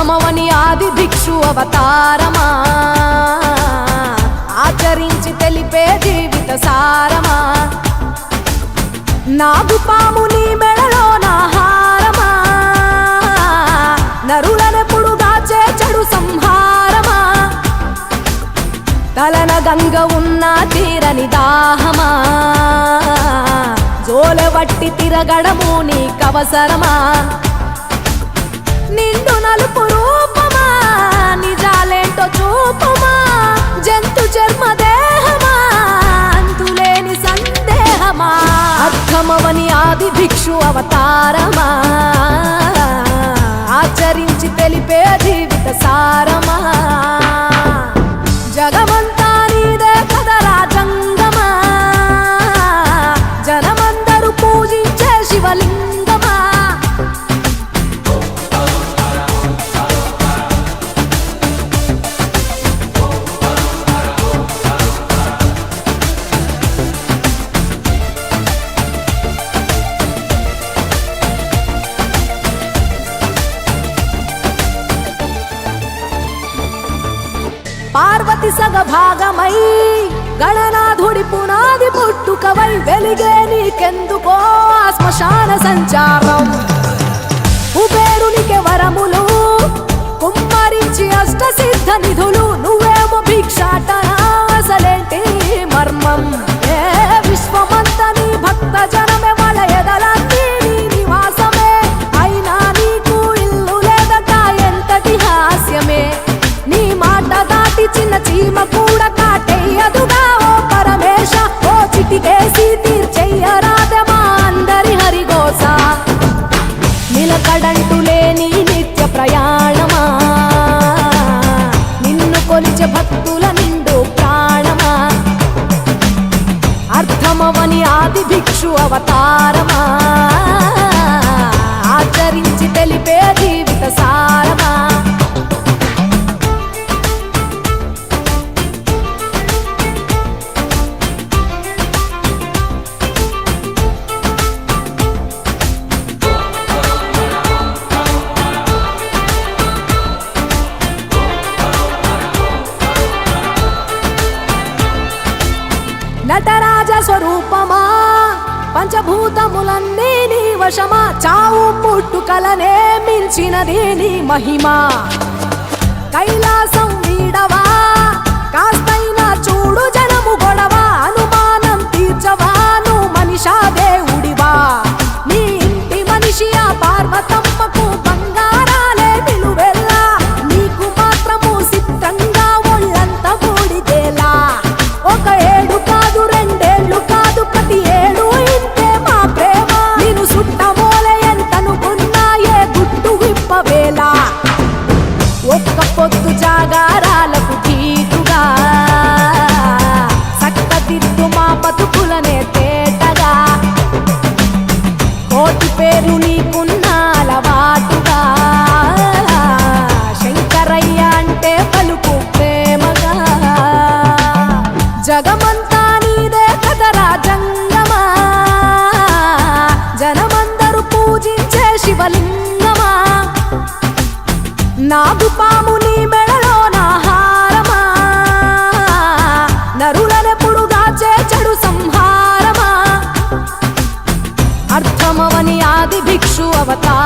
అర్థమవని ఆది దిక్షు అవతారమా? ఆచరించి తెలిపే జీవిత సారమా? నాగు పాము నీ మెడలో నాహారమా నరులనెప్పుడు దాచే చెడు సంహారమా? తలన గంగ ఉన్న తీరని దాహమా? జోలెవట్టి తిరగడము నీకవసరమా? నిండు నలుపు ఆది భిక్షు అవతారమా? ఆచరించి తెలిపే జీవిత సారమా? జగమంతా నీదే కదరా జంగమా జనమందరూ పూజించే శివలింగమా? భాగ భాగమై గణనాథుడి పునాది పుట్టుకవై వెలిగే నీకెందుకో శ్మశాన సంచారం. కుబేరునికి వరములు కుమ్మరించి అష్ట సిద్ధ నిధులు నువ్వేమో భిక్షాటన అసలేంటి మర్మం. ఏ విశ్వమంతని భక్త జనమే వాళ్ళ ఎదలా అవతారమా ఆచరించి తెలిపే జీవిత సారమా? నటరాజ స్వరూపమా పంచభూతములన్నీ నీ వశమా? చావు పుట్టుకలనే మించినది నీ మహిమా? కైలాసం వీడవా కాస్తైనా చూడు జనము గొడవ? అనుమానం తీర్చవా? నువ్వు మనిషా దేవుడివా? నీ ఇంటి మనిషి ఆ పార్వతమ్మ భిక్షు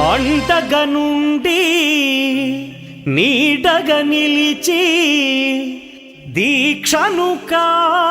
అంటగనుండి నీడగ నిలిచి దీక్షను కావవయ్యా.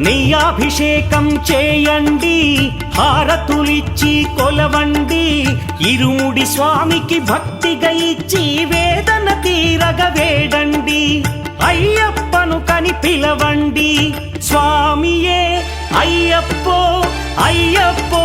స్వామియే చేయండి హారతులిచ్చి కొలవండి. ఇరుముడి స్వామికి భక్తిగా ఇచ్చి వేదన తీరగ వేడండి. అయ్యప్పను కని పిలవండి. స్వామియే అయ్యప్పో అయ్యప్పో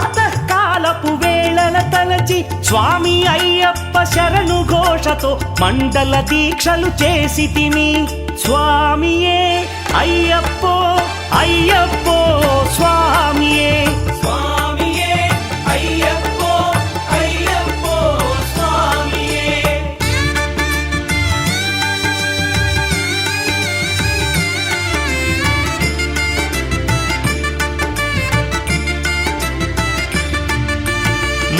కాపు వేళల తలచి స్వామి అయ్యప్ప శరణు ఘోషతో మండల దీక్షలు చేసి తిని. స్వామియే అయ్యప్పో అయ్యప్పో స్వామియే. స్వామి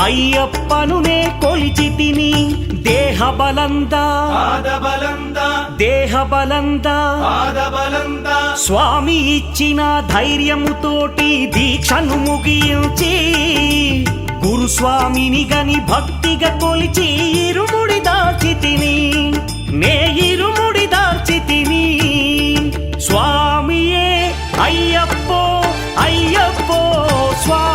అయ్యప్పను నే కొలిచి తిని దేహ బలందా దేహ బలందా స్వామి ఇచ్చిన ధైర్యముతోటి దీక్షను ముగించి గురుస్వామిని గని భక్తిగా కొలిచి ఇరుముడి దాల్చి తిని నే ఇరుముడి దాల్చి తిని స్వామియే అయ్యప్పో అయ్యప్పో స్వామియే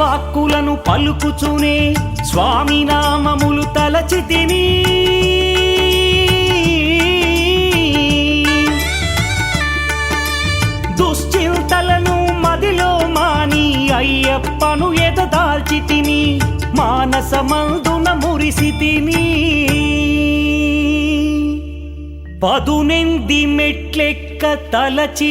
వాక్కులను పలుకుచునే స్వామి నామములు తలచి తిని దుశ్చింతలను మదిలో మాని అయ్యప్పను ఎదదాల్చి తిని మానసమందున మురిసి తిని పదునెంది మెట్లెక్క తలచి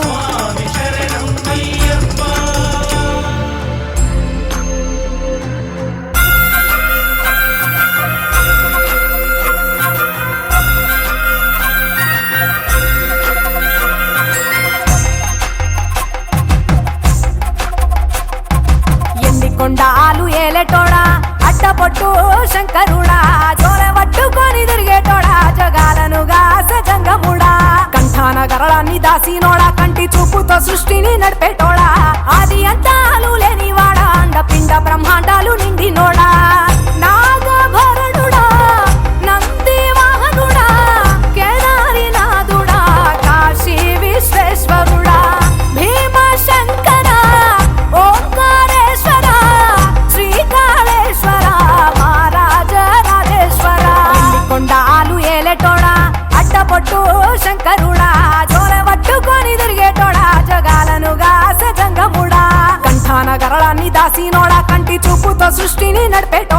శంకరుడా జోల ಸೃಷ್ಟಿನೇ ನಡ್ಪೇಟ